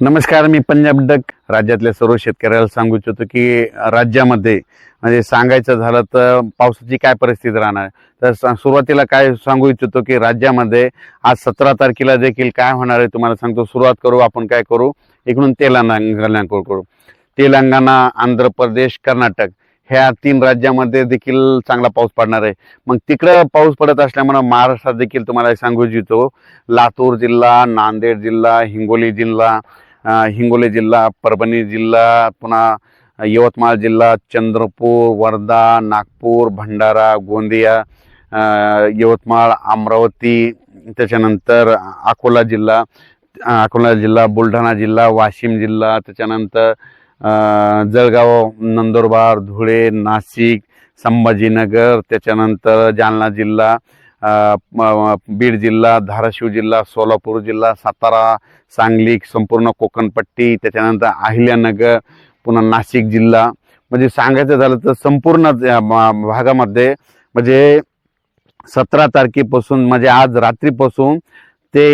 नमस्कार मी पंजाब डक. राज्यातल्या सर्व शेतकऱ्याला सांगू इच्छितो की राज्यामध्ये म्हणजे सांगायचं झालं तर पावसाची काय परिस्थिती राहणार? तर सुरुवातीला काय सांगू इच्छितो की राज्यामध्ये आज सतरा तारखेला देखील काय होणार आहे तुम्हाला सांगतो. सुरुवात करू आपण काय करू? इकडून तेलंगणा करू. तेलंगणा आंध्र प्रदेश कर्नाटक ह्या तीन राज्यामध्ये देखील चांगला पाऊस पडणार आहे. मग तिकडं पाऊस पडत असल्यामुळे महाराष्ट्रात देखील तुम्हाला सांगू इच्छितो. लातूर जिल्हा नांदेड जिल्हा हिंगोली जिल्हा हिंगोली जिल्हा परभणी जिल्हा पुन्हा यवतमाळ जिल्हा चंद्रपूर वर्धा नागपूर भंडारा गोंदिया यवतमाळ अमरावती त्याच्यानंतर अकोला जिल्हा अकोला जिल्हा बुलढाणा जिल्हा वाशिम जिल्हा त्याच्यानंतर जळगाव नंदुरबार धुळे नाशिक संभाजीनगर त्याच्यानंतर जालना जिल्हा बीड जिल्हा धाराशिव जिल्हा सोलापूर जिल्हा सातारा सांगली संपूर्ण कोकणपट्टी त्याच्यानंतर अहिल्यानगर पुन्हा नाशिक जिल्हा. म्हणजे सांगायचं झालं तर संपूर्ण म- भागामध्ये म्हणजे सतरा तारखेपासून म्हणजे आज रात्रीपासून ते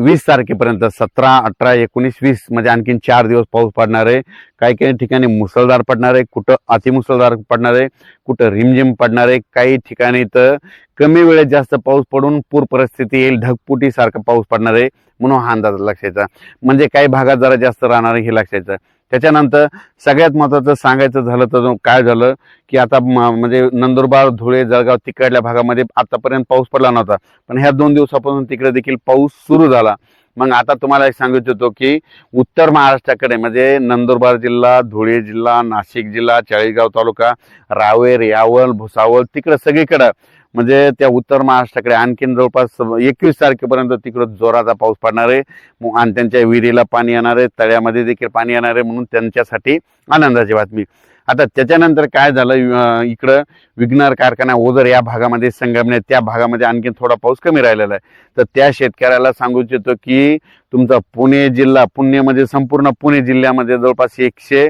वीस तारखेपर्यंत सतरा अठरा एकोणीस वीस म्हणजे आणखीन चार दिवस पाऊस पडणार आहे. काही काही ठिकाणी मुसळधार पडणार आहे कुठं अतिमुसळधार पडणार आहे कुठं रिमझिम पडणार आहे. काही ठिकाणी तर कमी वेळेत जास्त पाऊस पडून पूर परिस्थिती येईल ढगपुटीसारखा पाऊस पडणार आहे म्हणून हा अंदाज लक्षायचा. म्हणजे काही भागात जरा जास्त राहणार आहे हे लक्षायचं. त्याच्यानंतर सगळ्यात महत्त्वाचं सांगायचं झालं तर काय झालं की आता म- म्हणजे नंदुरबार धुळे जळगाव तिकडल्या भागामध्ये आतापर्यंत पाऊस पडला नव्हता. पण ह्या दोन दिवसापासून तिकडे देखील पाऊस सुरू झाला. मग आता तुम्हाला एक सांगू इच्छितो की उत्तर महाराष्ट्राकडे म्हणजे नंदुरबार जिल्हा धुळे जिल्हा नाशिक जिल्हा चाळीसगाव तालुका रावेर यावल भुसावळ तिकडं सगळीकडं म्हणजे त्या उत्तर महाराष्ट्राकडे आणखीन जवळपास एकवीस तारखेपर्यंत तिकडं जोराचा पाऊस पडणार आहे. मग आणि त्यांच्या विहिरीला पाणी येणार आहे. तळ्यामध्ये देखील पाणी येणार आहे म्हणून त्यांच्यासाठी आनंदाची बातमी. आता त्याच्यानंतर काय झालं? इकडं विघ्नार कारखाना ओझर या भागामध्ये संगमने त्या भागामध्ये आणखीन थोडा पाऊस कमी राहिलेला आहे. तर त्या शेतकऱ्याला सांगू इच्छितो की तुमचा पुणे जिल्हा पुण्यामध्ये संपूर्ण पुणे जिल्ह्यामध्ये जवळपास एकशे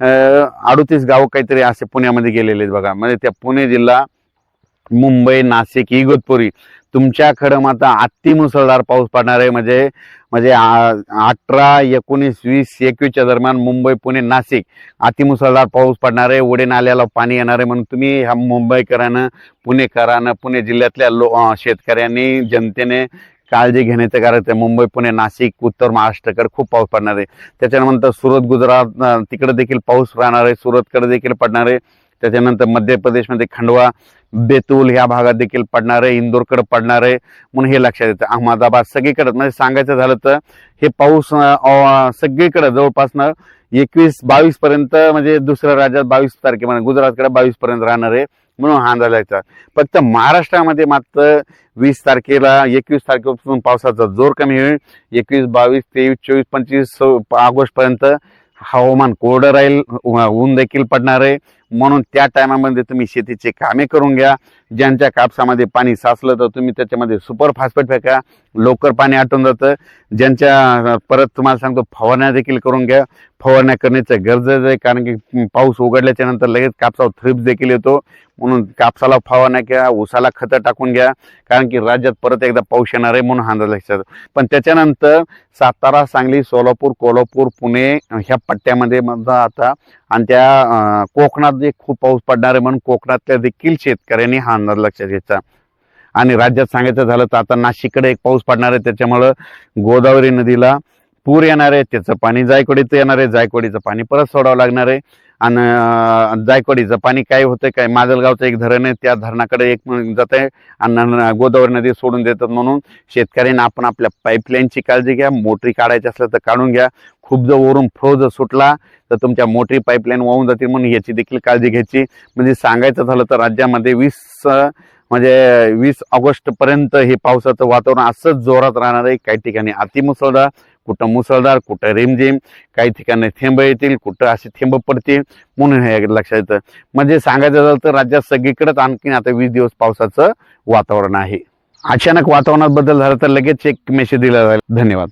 अडतीस गाव काहीतरी असे पुण्यामध्ये गेलेले आहेत बघा. म्हणजे त्या पुणे जिल्हा मुंबई नाशिक इगतपुरी. तुमच्याकडं आता अति मुसळधार पाऊस पडणार आहे. म्हणजे म्हणजे अठरा एकोणीस वीस एकवीसच्या दरम्यान मुंबई पुणे नाशिक अतिमुसळधार पाऊस पडणार आहे. ओढे नाल्याला पाणी येणार आहे. म्हणून तुम्ही ह्या मुंबईकरानं पुणेकरानं पुणे जिल्ह्यातल्या लो शेतकऱ्यांनी जनतेने काळजी घेण्याचं कारण आहे. मुंबई पुणे नाशिक उत्तर महाराष्ट्राकडे खूप पाऊस पडणार आहे. त्याच्यानंतर सुरत गुजरात तिकडे देखील पाऊस राहणार आहे. सुरतकडे देखील पडणार आहे. त्याच्यानंतर मध्य प्रदेशमध्ये खंडवा बेतूल ह्या भागात देखील पडणार आहे इंदोरकडे पडणार आहे म्हणून हे लक्षात येतं. अहमदाबाद सगळीकडे म्हणजे सांगायचं झालं तर हे पाऊस अं, अं, सगळीकडे जवळपासनं एकवीस बावीस पर्यंत म्हणजे दुसऱ्या राज्यात बावीस तारखेपर्यंत म्हणजे गुजरातकडे बावीस पर्यंत राहणार आहे म्हणून हा अंदाज यायचा फक्त महाराष्ट्रामध्ये मात्र वीस तारखेला एकवीस तारखेपासून पावसाचा जोर कमी होईल. एकवीस बावीस तेवीस चोवीस पंचवीस ऑगस्ट पर्यंत हवामान कोरडं राहील ऊन देखील पडणार आहे. म्हणून त्या टायमामध्ये तुम्ही शेतीचे कामे करून घ्या. ज्यांच्या कापसामध्ये पाणी साचलं तर तुम्ही त्याच्यामध्ये सुपर फास्फेट फेका. लवकर पाणी आटून जातं. ज्यांच्या परत तुम्हाला सांगतो फवारण्या देखील करून घ्या. फवारण्या करण्याचं गरजेचं आहे कारण की पाऊस उघडल्याच्या नंतर लगेच कापसावर थ्रिप्स देखील येतो. म्हणून कापसाला फवारण्या घ्या ऊसाला खतं टाकून घ्या. कारण की राज्यात परत एकदा पाऊस येणार आहे म्हणून हा अंदाज लक्षात. पण त्याच्यानंतर सातारा सांगली सोलापूर कोल्हापूर पुणे ह्या पट्ट्यामध्ये आता आणि त्या कोकणात जे खूप पाऊस पडणार आहे म्हणून कोकणातल्या देखील शेतकऱ्यांनी हा अंदाज लक्षात घ्यायचा. आणि राज्यात सांगायचं झालं तर आता नाशिककडे एक पाऊस पडणार आहे त्याच्यामुळं गोदावरी नदीला पूर येणार आहे त्याचं पाणी जायकवाडीचं येणार आहे जायकवाडीचं पाणी परत सोडावं लागणार आहे. आणि जायकवाडीचं पाणी काय होतं काय माजलगावचं एक धरण आहे त्या धरणाकडे एक जात आहे आणि गोदावरी नदी सोडून देतात म्हणून शेतकऱ्यांना आपण आपल्या पाईपलाईनची काळजी घ्या मोटरी काढायची असल्या तर काढून घ्या. खूप जर वरून फ्लो जर सुटला तर तुमच्या मोटरी पाईपलाईन वाहून जातील म्हणून याची देखील काळजी घ्यायची. म्हणजे सांगायचं झालं तर राज्यामध्ये वीस म्हणजे वीस ऑगस्टपर्यंत हे पावसाचं वातावरण असंच जोरात राहणार आहे. काही ठिकाणी अतिमुसळधार कुठं मुसळधार कुठं रिमझिम काही ठिकाणी थेंब येतील कुठं असे थेंब पडतील म्हणून हे लक्षात येतं. म्हणजे सांगायचं झालं तर राज्यात सगळीकडेच आणखीन आता वीस दिवस पावसाचं वातावरण आहे. अचानक वातावरणात बदल झाला तर लगेच एक मेसेज दिला जाईल. धन्यवाद.